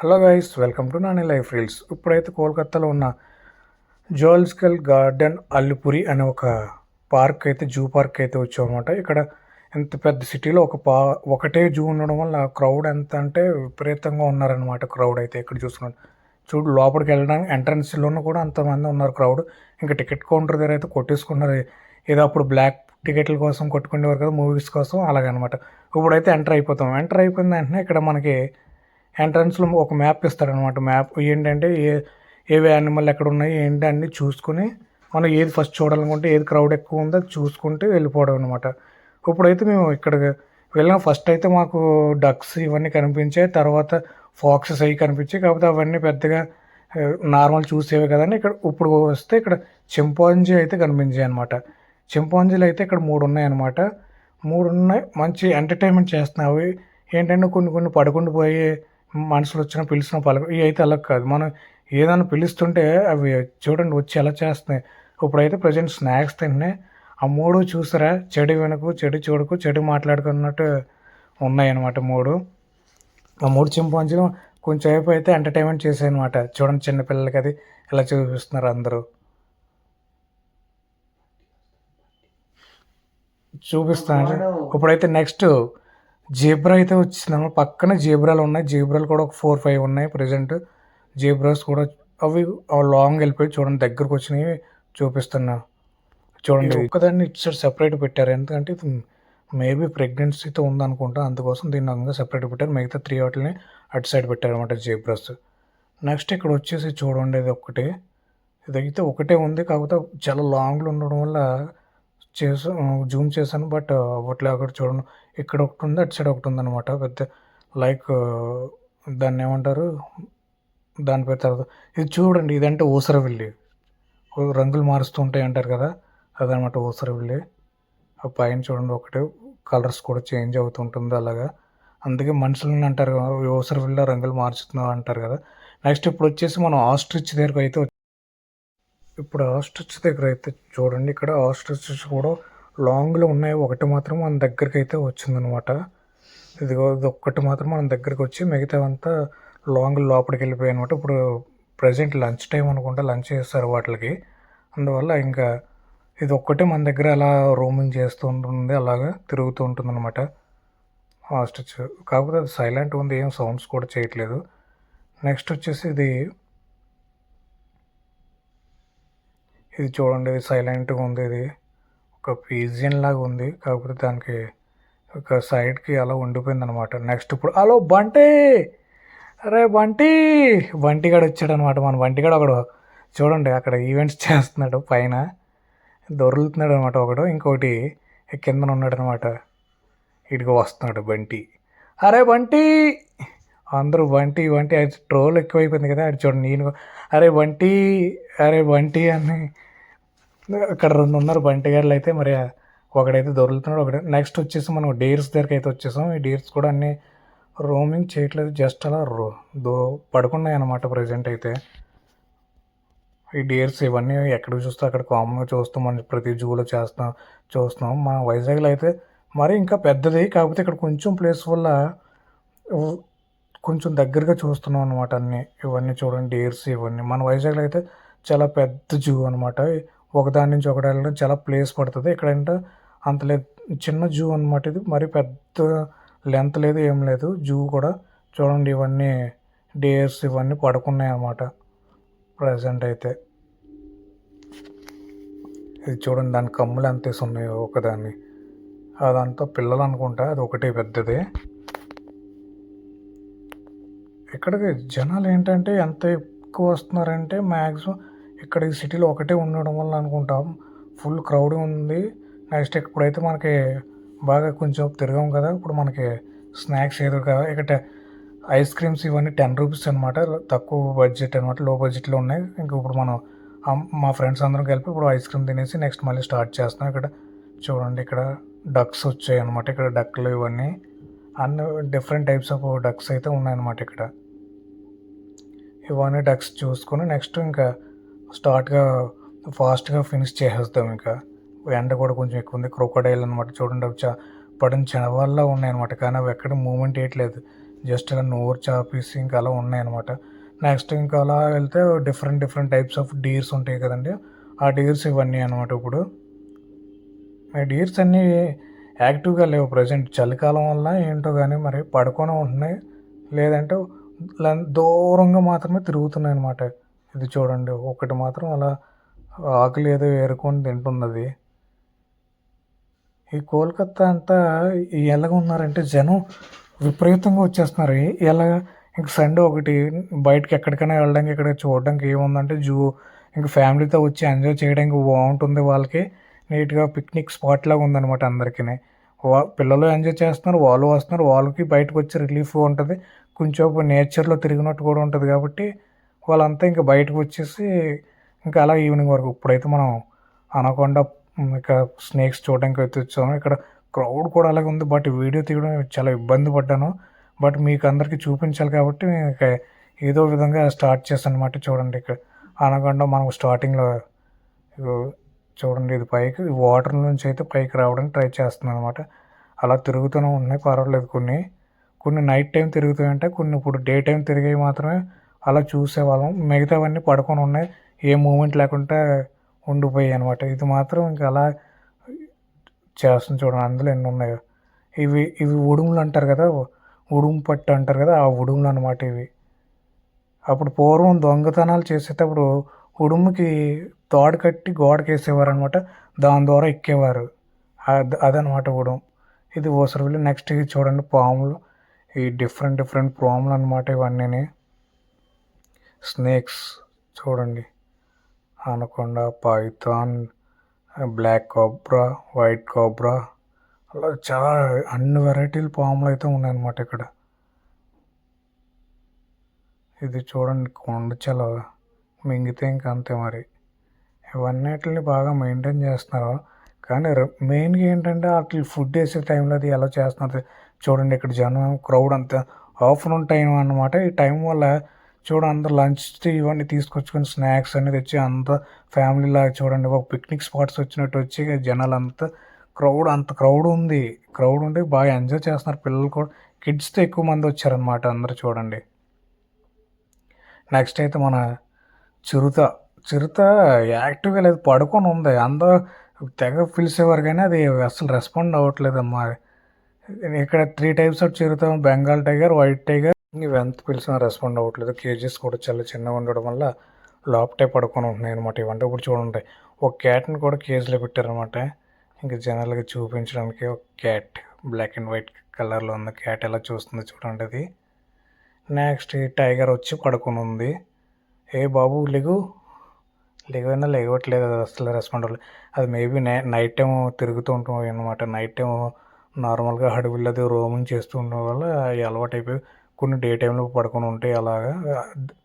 Hello guys welcome to Nani life reels. ఇప్పుడైతే కోల్కత్తాలో ఉన్న జువాలజికల్ గార్డెన్ అల్లిపురి అనే ఒక పార్క్ అయితే జూ పార్క్ అయితే వచ్చామన్నమాట. ఇక్కడ ఎంత పెద్ద సిటీలో ఒక పా ఒకటే జూ ఉండడం వల్ల క్రౌడ్ ఎంత అంటే విపరీతంగా ఉన్నారనమాట క్రౌడ్ అయితే ఇక్కడ చూసుకున్నాను చూడు లోపలికి వెళ్ళడానికి ఎంట్రన్స్లోనూ కూడా అంతమంది ఉన్నారు క్రౌడ్. ఇంకా టికెట్ కౌంటర్ దగ్గర అయితే కొట్టేసుకున్నారు. ఏదో అప్పుడు బ్లాక్ టికెట్ల కోసం కొట్టుకునేవారు కదా మూవీస్ కోసం అలాగనమాట. ఇప్పుడైతే ఎంటర్ అయిపోతాం. ఎంటర్ అయిపోయిన వెంటనే ఇక్కడ మనకి ఎంట్రన్స్లో ఒక మ్యాప్ ఇస్తారనమాట మ్యాప్. ఏంటంటే ఏ ఏవి యానిమల్ ఎక్కడ ఉన్నాయి ఏంటి అన్నీ చూసుకుని మనం ఏది ఫస్ట్ చూడాలనుకుంటే ఏది క్రౌడ్ ఎక్కువ ఉందో అది వెళ్ళిపోవడం అనమాట. ఇప్పుడైతే మేము ఇక్కడ వెళ్ళిన. ఫస్ట్ అయితే మాకు డక్స్ ఇవన్నీ కనిపించాయి. తర్వాత ఫాక్సెస్ అవి కనిపించాయి. కాకపోతే అవన్నీ పెద్దగా నార్మల్ చూసేవి కదండి. ఇక్కడ ఇప్పుడు వస్తే ఇక్కడ చింపాంజీ అయితే కనిపించాయి అనమాట. చింపాంజీలు అయితే ఇక్కడ మూడు ఉన్నాయి అనమాట. మూడు ఉన్నాయి. మంచి ఎంటర్టైన్మెంట్ చేస్తున్నాయి. అవి ఏంటంటే కొన్ని కొన్ని పడుకుంటూ పోయి మనుషులు వచ్చిన పిలిచిన పలక ఇవి అయితే అలా కాదు. మనం ఏదైనా పిలుస్తుంటే అవి చూడండి వచ్చి ఎలా చేస్తున్నాయి. ఇప్పుడైతే ప్రజెంట్ స్నాక్స్ తింటున్నాయి. ఆ మూడు చూసారా? చెడు వెనుక చెడు చూడకు చెడు మాట్లాడుకున్నట్టు ఉన్నాయన్నమాట మూడు. ఆ మూడు చింపాంజీలు కొంచెం సేపు అయితే ఎంటర్టైన్మెంట్ చేసాయి అనమాట చూడండి చిన్నపిల్లలకి అది ఇలా చూపిస్తున్నారు అందరూ. చూపిస్తాను. ఇప్పుడైతే నెక్స్ట్ జీబ్రా అయితే వచ్చిందన్నమాట పక్కన జీబ్రాలు ఉన్నాయి. జీబ్రాలు కూడా ఒక ఫోర్ ఫైవ్ ఉన్నాయి ప్రజెంట్ జీబ్రాస్ కూడా అవి లాంగ్ వెళ్ళిపోయి చూడండి దగ్గరకు వచ్చినవి చూపిస్తున్నా. చూడండి ఒక్కదాన్ని ఇటు సైడ్ సెపరేట్ పెట్టారు. ఎందుకంటే ఇది మేబీ ప్రెగ్నెన్సీతో ఉందనుకుంటా. అందుకోసం దీన్ని అంగా సెపరేట్ పెట్టారు. మిగతా త్రీ వాటిని అటు సైడ్ పెట్టారు అనమాట జీబ్రాస్. నెక్స్ట్ ఇక్కడ వచ్చేసి చూడండి ఇది ఒకటి ఇదైతే ఒకటే ఉంది. కాకపోతే చాలా లాంగ్లో ఉండడం వల్ల చేసా జూమ్ చేశాను బట్ అవ్వట్లే అక్కడ చూడండి ఇక్కడ ఒకటి ఉంది అటు సైడ్ ఒకటి ఉందన్నమాట పెద్ద లైక్ దాన్ని ఏమంటారు? దాని పేరు తర్వాత ఇది చూడండి ఇదంటే ఊసరవిల్లి రంగులు మారుస్తూ ఉంటాయి అంటారు కదా అదనమాట ఊసరవిల్లి ఆ పైన చూడండి ఒకటి కలర్స్ కూడా చేంజ్ అవుతుంటుంది అలాగా. అందుకే మనుషులని అంటారు ఊసరవిల్లి రంగులు మార్చుతున్నావు అంటారు కదా. నెక్స్ట్ ఇప్పుడు వచ్చేసి మనం ఆస్ట్రిచ్ దగ్గరకు అయితే ఇప్పుడు ఆస్ట్రిచ్ దగ్గర అయితే చూడండి ఇక్కడ ఆస్ట్రిచ్ కూడా లాంగ్లో ఉన్నాయి. ఒకటి మాత్రం మన దగ్గరికి అయితే వచ్చిందనమాట ఇదిగో ఇది ఒక్కటి మాత్రం మన దగ్గరికి వచ్చి మిగతావంతా లాంగ్ లోపలికి వెళ్ళిపోయాయి అనమాట ఇప్పుడు ప్రజెంట్ లంచ్ టైం అనుకుంటే లంచ్ చేస్తారు వాటికి అందువల్ల ఇంకా ఇది ఒక్కటే మన దగ్గర అలా రోమింగ్ చేస్తూ ఉంటుంది అలాగా తిరుగుతూ ఉంటుంది అనమాట ఆస్ట్రిచ్. కాకపోతే అది సైలెంట్ ఉంది ఏం సౌండ్స్ కూడా చేయట్లేదు. నెక్స్ట్ వచ్చేసి ఇది ఇది చూడండి ఇది సైలెంట్గా ఉంది ఇది. ఒక పీజియన్ లాగా ఉంది. కాకపోతే దానికి ఒక సైడ్కి అలా ఉండిపోయింది అనమాట నెక్స్ట్ ఇప్పుడు హలో బంటి! అరే బంటి! బంటిగాడు వచ్చాడు అనమాట మన బంటిగాడు ఒకడు. చూడండి అక్కడ ఈవెంట్స్ చేస్తున్నాడు పైన. దొరులుతున్నాడు అనమాట ఒకడు. ఇంకోటి కిందన ఉన్నాడు అనమాట ఇటుకు వస్తున్నాడు బంటి. అరే బంటి! అందరూ బంటి బంటి. అది ట్రోల్ ఎక్కువైపోయింది కదా. అది చూడండి నేను అరే బంటి! అరే బంటి అని అక్కడ రెండు ఉన్నారు బంటి గారులు అయితే మరి ఒకడైతే దొరుకుతున్నాడు ఒకటి నెక్స్ట్ వచ్చేసి మనం డేర్స్ దగ్గరికి అయితే వచ్చేసాం. ఈ డేర్స్ కూడా అన్నీ రోమింగ్ చేయట్లేదు జస్ట్ అలా రో దో పడుకున్నాయి అనమాట ప్రజెంట్ అయితే. ఈ డేర్స్ ఇవన్నీ ఎక్కడ చూస్తే అక్కడ కామన్గా చూస్తాం మనం ప్రతి జూలో చేస్తాం చూస్తున్నాం మా వైజాగ్లో అయితే మరి ఇంకా పెద్దది కాకపోతే ఇక్కడ కొంచెం ప్లేస్ వల్ల కొంచెం దగ్గరగా చూస్తున్నాం అనమాట అన్నీ. ఇవన్నీ చూడండి డేర్స్ ఇవన్నీ. మన వైజాగ్లో అయితే చాలా పెద్ద జూ అనమాట ఒకదాని నుంచి ఒకటి వెళ్ళడం చాలా ప్లేస్ పడుతుంది. ఇక్కడంటే అంత లేదు. చిన్న జూ అనమాట ఇది. మరి పెద్ద లెంత్ లేదు ఏం లేదు. జూ కూడా చూడండి ఇవన్నీ డేర్స్ ఇవన్నీ పడుకున్నాయి అన్నమాట. ప్రజెంట్ అయితే. ఇది చూడండి దాని కమ్ములు ఎంత ఉన్నాయో ఒకదాన్ని. అదంతా పిల్లలు అనుకుంటా. అది ఒకటి పెద్దది. ఇక్కడికి జనాలు ఏంటంటే ఎంత ఎక్కువ వస్తున్నారంటే మ్యాక్సిమం ఇక్కడ ఈ సిటీలో ఒకటే ఉండడం వల్ల అనుకుంటాం. ఫుల్ క్రౌడ్ ఉంది. నెక్స్ట్ ఇప్పుడైతే మనకి బాగా కొంచెం తిరగాం కదా. ఇప్పుడు మనకి స్నాక్స్ ఏదో కదా. ఇక్కడ ఐస్ క్రీమ్స్ ఇవన్నీ టెన్ రూపీస్ అనమాట తక్కువ బడ్జెట్ అనమాట లో బడ్జెట్లో ఉన్నాయి. ఇంకా ఇప్పుడు మనం మా ఫ్రెండ్స్ అందరం కలిపి ఇప్పుడు ఐస్ క్రీమ్ తినేసి నెక్స్ట్ మళ్ళీ స్టార్ట్ చేస్తున్నాం. ఇక్కడ చూడండి ఇక్కడ డక్స్ వచ్చాయి అనమాట ఇక్కడ డక్లు ఇవన్నీ. అన్ని డిఫరెంట్ టైప్స్ ఆఫ్ డక్స్ అయితే ఉన్నాయన్నమాట ఇక్కడ. ఇవన్నీ డక్స్ చూసుకొని నెక్స్ట్ ఇంకా స్టార్ట్గా ఫాస్ట్గా ఫినిష్ చేసేస్తాం ఇంకా. ఎండ కూడా కొంచెం ఎక్కువ ఉంది. క్రోకోడైల్ అనమాట చూడండి. అవి చా పడిన చనవాళ్ళ ఉన్నాయన్నమాట. కానీ అవి ఎక్కడ మూమెంట్ వేయట్లేదు జస్ట్ అలా నోరు చాపేసి ఇంకా అలా ఉన్నాయన్నమాట. నెక్స్ట్ ఇంకా అలా వెళ్తే different different types of deers ఉంటాయి కదండి. ఆ డీర్స్ ఇవన్నీ అనమాట ఇప్పుడు. డీర్స్ అన్నీ యాక్టివ్గా లేవు ప్రజెంట్. చలికాలం వల్ల ఏంటో కానీ మరి పడుకొని ఉంటున్నాయి. లేదంటే దూరంగా మాత్రమే తిరుగుతున్నాయి అనమాట ఇది చూడండి. ఒకటి మాత్రం అలా ఆకులు ఏదో ఏరుకొని తింటున్నది. అది ఈ కోల్కత్తా అంతా ఎలాగ ఉన్నారంటే జనం విపరీతంగా వచ్చేస్తున్నారు. ఎలా ఇంక సండే ఒకటి బయటకి ఎక్కడికైనా వెళ్ళడానికి ఇక్కడ చూడడానికి ఏముందంటే జూ. ఇంక ఫ్యామిలీతో వచ్చి ఎంజాయ్ చేయడానికి బాగుంటుంది వాళ్ళకి. నీట్గా పిక్నిక్ స్పాట్ లాగా ఉందన్నమాట అందరికీ వా పిల్లలు ఎంజాయ్ చేస్తున్నారు వాళ్ళు వస్తున్నారు వాళ్ళకి బయటకు వచ్చి రిలీఫ్ ఉంటుంది. కొంచెం నేచర్లో తిరిగినట్టు కూడా ఉంటుంది కాబట్టి వాళ్ళంతా ఇంకా బయటకు వచ్చేసి ఇంకా అలా ఈవినింగ్ వరకు ఇప్పుడైతే మనం అనకొండ ఇక స్నేక్స్ చూడడానికి అయితే వచ్చాము. ఇక్కడ క్రౌడ్ కూడా అలాగే ఉంది బట్ వీడియో తీయడం చాలా ఇబ్బంది పడ్డాను. బట్ మీకు అందరికీ చూపించాలి కాబట్టి ఇంకా ఏదో విధంగా స్టార్ట్ చేశాను అనమాట చూడండి ఇక్కడ. అనకొండ మనం స్టార్టింగ్లో చూడండి ఇది పైకి వాటర్ నుంచి అయితే పైకి రావడానికి ట్రై చేస్తున్నాను అనమాట అలా తిరుగుతూనే ఉన్నాయి పర్వాలేదు కొన్ని. కొన్ని నైట్ టైం తిరుగుతాయంటే కొన్ని ఇప్పుడు డే టైం తిరిగేవి మాత్రమే. అలా చూసేవాళ్ళం. మిగతావన్నీ పడుకొని ఉన్నాయి. ఏ మూమెంట్ లేకుండా ఉండిపోయాయి అనమాట ఇది మాత్రం ఇంకా అలా చేస్తుంది చూడండి. అందులో ఎన్ని ఉన్నాయో. ఇవి ఇవి ఉడుములు అంటారు కదా. ఉడుము పట్టు అంటారు కదా. ఆ ఉడుములు అనమాట ఇవి. అప్పుడు పూర్వం దొంగతనాలు చేసేటప్పుడు ఉడుముకి తాడు కట్టి గోడకి వేసేవారు అనమాట దాని ద్వారా ఎక్కేవారు. అదనమాట ఉడుము. ఇది ఊసరవెల్లి నెక్స్ట్ ఇది చూడండి. పాములు. ఈ డిఫరెంట్ డిఫరెంట్ పాములు అనమాట ఇవన్నీ స్నేక్స్ చూడండి. Anaconda python black cobra white cobra. అలా చాలా అన్ని వెరైటీల పాములు అయితే ఉన్నాయన్నమాట ఇక్కడ. ఇది చూడండి కొండ చలవ మింగితే ఇంకా అంతే మరి. ఇవన్నిటిని బాగా మెయింటైన్ చేస్తున్నారు. కానీ మెయిన్గా ఏంటంటే అట్లా ఫుడ్ వేసే టైంలో అది ఎలా చేస్తున్నారు. చూడండి ఇక్కడ జనం క్రౌడ్ అంతా ఆఫ్టర్నూన్ టైం అన్నమాట. ఈ టైం వల్ల చూడండి అందరు లంచ్ ఇవన్నీ తీసుకొచ్చుకొని స్నాక్స్ అన్ని తెచ్చి అంత ఫ్యామిలీ లాగా చూడండి. ఒక పిక్నిక్ స్పాట్స్ వచ్చినట్టు వచ్చి జనాలు అంతా క్రౌడ్ అంత క్రౌడ్ ఉంది. క్రౌడ్ ఉండి బాగా ఎంజాయ్ చేస్తున్నారు పిల్లలు కూడా. కిడ్స్తో ఎక్కువ మంది వచ్చారనమాట అందరు చూడండి. నెక్స్ట్ అయితే మన చిరుత. చిరుత యాక్టివ్గా లేదు పడుకొని ఉంది. అందరూ తెగ పిలిచేవారు కానీ అది అసలు రెస్పాండ్ అవ్వట్లేదు అమ్మా ఇక్కడ త్రీ టైప్స్ ఆఫ్ చిరుత బెంగాల్ టైగర్ వైట్ టైగర్ ఎంత పిలిచినా రెస్పాండ్ అవ్వట్లేదు. కేజెస్ కూడా చాలా చిన్నగా ఉండడం వల్ల లోపటే పడుకొని ఉంటున్నాయి అనమాట ఇవంటే ఇప్పుడు చూడండి. ఒక క్యాట్ని కూడా కేజీలో పెట్టారనమాట ఇంకా జనాలకి చూపించడానికి ఒక క్యాట్ బ్లాక్ అండ్ వైట్ కలర్లో ఉన్న క్యాట్ ఎలా చూస్తుంది చూడండి అది. నెక్స్ట్ ఈ టైగర్ వచ్చి పడుకొని ఉంది. ఏ బాబు లెగు? లెగైనా లేవట్లేదు అది అసలు రెస్పాండ్ అవ్వలేదు అది మేబీ నై నైట్ టైం తిరుగుతూ ఉంటాం అనమాట నైట్ టైం నార్మల్గా అడవుల్లో అది రోమింగ్ చేస్తూ ఉండడం వల్ల అవి అలవాటు అయిపోయి కొన్ని డే టైంలో పడుకొని ఉంటాయి అలాగా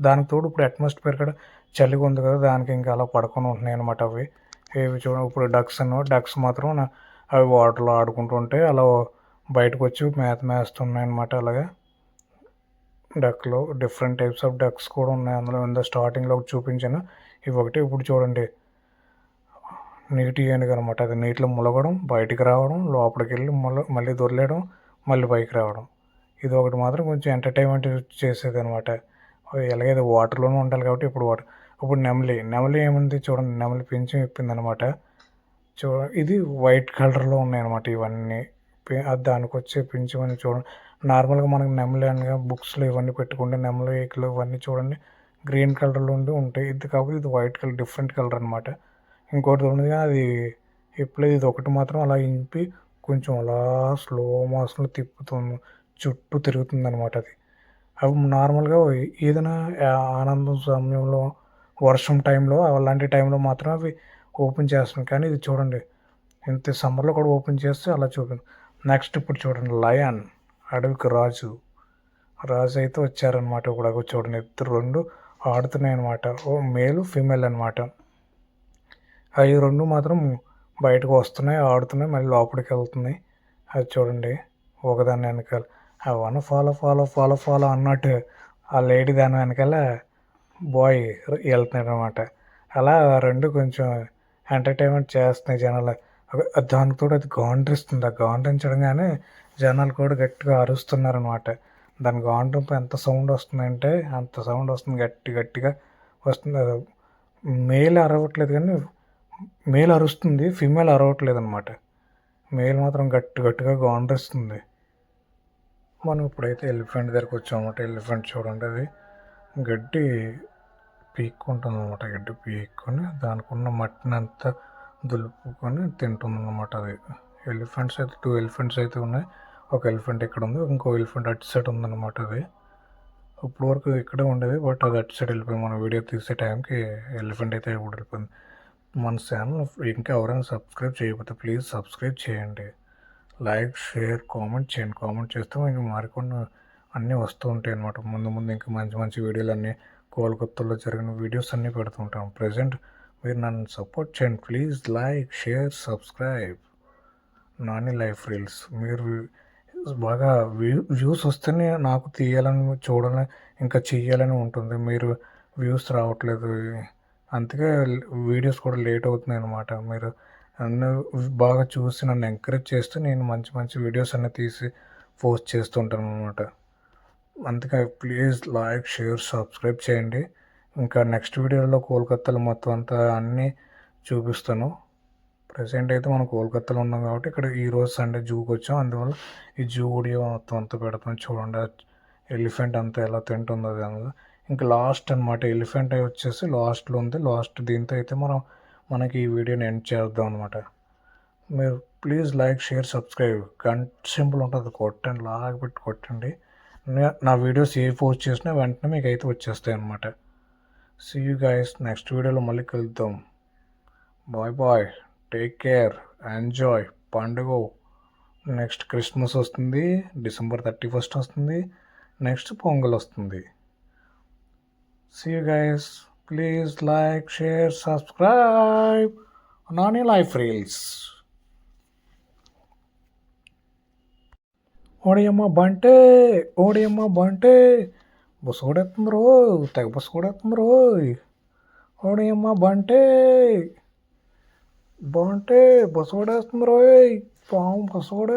దానికి తోడు ఇప్పుడు అట్మాస్ఫియర్ కూడా చలిగా ఉంది కదా దానికి ఇంకా అలా పడుకొని ఉంటున్నాయి అనమాట అవి. ఇవి చూడ ఇప్పుడు డక్స్ అన్న డక్స్ మాత్రం అవి వాటర్లో ఆడుకుంటుంటే అలా బయటకు వచ్చి మేత మేస్తున్నాయి అనమాట అలాగా. డక్లో డిఫరెంట్ టైప్స్ ఆఫ్ డక్స్ కూడా ఉన్నాయి. అందులో ఇంత స్టార్టింగ్లో ఒకటి చూపించాను. ఇవి ఒకటి ఇప్పుడు చూడండి. నీటి ఏనుగు అనమాట అది నీటిలో ములగడం బయటికి రావడం లోపలికి వెళ్ళి మళ్ళీ మళ్ళీ దొరలేయడం మళ్ళీ పైకి రావడం. ఇది ఒకటి మాత్రం కొంచెం ఎంటర్టైన్మెంట్ చేసేది అనమాట ఎలాగైతే వాటర్లోనే ఉండాలి కాబట్టి ఇప్పుడు వాటర్ ఇప్పుడు నెమలి నెమలి ఏముంది చూడండి నెమలి పెంచి ఇప్పింది అనమాట చూ ఇది వైట్ కలర్లో ఉన్నాయన్నమాట ఇవన్నీ. అది దానికి వచ్చే పింఛమని చూడండి నార్మల్గా మనకి నెమలి అనగా బుక్స్లో ఇవన్నీ పెట్టుకుంటే నెమలి ఏకులు ఇవన్నీ చూడండి గ్రీన్ కలర్లో ఉండి ఉంటాయి. ఇది కాకపోతే ఇది వైట్ కలర్ డిఫరెంట్ కలర్ అనమాట ఇంకోటి ఉంది అది ఎప్పుడైతే ఇది ఒకటి మాత్రం అలా ఇంపి కొంచెం అలా స్లో మోషన్లో తిప్పుతుంది. చుట్టూ తిరుగుతుంది అనమాట అది. అవి నార్మల్గా ఏదైనా ఆనందం సమయంలో వర్షం టైంలో అలాంటి టైంలో మాత్రం అవి ఓపెన్ చేస్తున్నాయి కానీ ఇది చూడండి ఇంత సమ్మర్లో కూడా ఓపెన్ చేస్తే అలా చూపింది నెక్స్ట్ ఇప్పుడు చూడండి లయన్ అడవికి రాజు. రాజు అయితే వచ్చారనమాట ఇప్పుడు చూడండి ఇద్దరు రెండు ఆడుతున్నాయి అనమాట ఓ మేలు ఫీమేల్ అనమాట అవి రెండు మాత్రం బయటకు వస్తున్నాయి ఆడుతున్నాయి మళ్ళీ లోపలికి వెళ్తున్నాయి. అది చూడండి ఒకదాని వెనకాల. అవన్న ఫాలో ఫాలో ఫాలో ఫాలో అన్నట్టు ఆ లేడీ దాని వెనకాల బాయ్ వెళ్తున్నాడు అనమాట అలా రెండు కొంచెం ఎంటర్టైన్మెంట్ చేస్తున్నాయి జనాలు. దానికి కూడా అది గాండ్రిస్తుంది. ఆ గాండ్రించడంగానే జనాలు కూడా గట్టిగా అరుస్తున్నారు అనమాట దాని గాండ్రింపు ఎంత సౌండ్ వస్తుందంటే అంత సౌండ్ వస్తుంది. గట్టి గట్టిగా వస్తుంది. అది మేల్ అరవట్లేదు కానీ మేల్ అరుస్తుంది. ఫిమేల్ అరవట్లేదు అనమాట మేల్ మాత్రం గట్టి గట్టిగా గాండ్రిస్తుంది. మనం ఇప్పుడైతే ఎలిఫెంట్ దగ్గరకు వచ్చామన్నమాట. ఎలిఫెంట్ చూడండి అది. గడ్డి పీక్కుంటుంది అనమాట గడ్డి పీక్కొని దానికి ఉన్న మట్టిని అంతా దులుపుకొని తింటుంది అనమాట అది. ఎలిఫెంట్స్ అయితే టూ ఎలిఫెంట్స్ అయితే ఉన్నాయి. ఒక ఎలిఫెంట్ ఇక్కడ ఉంది ఇంకో ఎలిఫెంట్ అటు సైడ్ ఉందన్నమాట అది. ఇప్పుడు వరకు ఇక్కడే ఉండేది బట్ అది అటు సైడ్ వెళ్ళిపోయింది. మనం వీడియో తీసే టైంకి ఎలిఫెంట్ అయితే ఇప్పుడు వెళ్ళిపోయింది మన ఛానల్ ఇంకా ఎవరైనా సబ్స్క్రైబ్ చేయకపోతే ప్లీజ్ సబ్స్క్రైబ్ చేయండి. లైక్ షేర్ కామెంట్ చేయండి. కామెంట్ చేస్తే మీకు మరికొన్ని అన్నీ వస్తూ ఉంటాయి అన్నమాట. ముందు ముందు ఇంకా మంచి మంచి వీడియోలు అన్నీ కోల్కత్తాలో జరిగిన వీడియోస్ అన్నీ పెడుతుంటాం ప్రజెంట్ మీరు నన్ను సపోర్ట్ చేయండి. Please like share subscribe. Nani life reels. మీరు బాగా వ్యూ వ్యూస్ వస్తేనే నాకు తీయాలని చూడాలని ఇంకా చెయ్యాలని ఉంటుంది. మీరు వ్యూస్ రావట్లేదు. అందుకే వీడియోస్ కూడా లేట్ అవుతున్నాయి అనమాట మీరు అన్నీ బాగా చూసి నన్ను ఎంకరేజ్ చేస్తూ నేను మంచి మంచి వీడియోస్ అన్నీ తీసి పోస్ట్ చేస్తుంటాను అనమాట అందుకే ప్లీజ్ లైక్ షేర్ సబ్స్క్రైబ్ చేయండి. ఇంకా నెక్స్ట్ వీడియోలో కోల్కత్తాలో మొత్తం అంతా అన్నీ చూపిస్తాను. ప్రజెంట్ అయితే మనం కోల్కత్తాలో ఉన్నాం కాబట్టి ఇక్కడ ఈరోజు సండే జూకి వచ్చాం. అందువల్ల ఈ జూ వీడియో మొత్తం అంతా పెడతాం చూడండి ఎలిఫెంట్ అంతా ఎలా తింటుందో అది అందులో ఇంకా లాస్ట్ అనమాట ఎలిఫెంట్ అయి వచ్చేసి లాస్ట్లో ఉంది. లాస్ట్ దీంతో అయితే మనం మనకి ఈ వీడియోని ఎండ్ చేద్దాం అనమాట మీరు ప్లీజ్ లైక్ షేర్ సబ్స్క్రైబ్. గంట సింపుల్ ఉంటుంది కొట్టండి లాగా పెట్టి కొట్టండి. నా వీడియోస్ ఏ పోస్ట్ చేసినా వెంటనే మీకు అయితే వచ్చేస్తాయి అనమాట సీ యూ గైస్ నెక్స్ట్ వీడియోలో మళ్ళీ కలుద్దాం. Bye bye take care enjoy పండుగ. నెక్స్ట్ క్రిస్మస్ వస్తుంది. డిసెంబర్ థర్టీ ఫస్ట్ వస్తుంది. నెక్స్ట్ పొంగల్ వస్తుంది. See you guys please like share subscribe Nani life reels ఓడియమ్మ బంటే ఓడియమ్మ బంటే బస్సు కూడా రో తెగ బస్సు కూడా రో ఓడియమ్మ బంటే బంటే బస్సు కూడా వేస్తుంది రోయ్ పాము బస్సు కూడా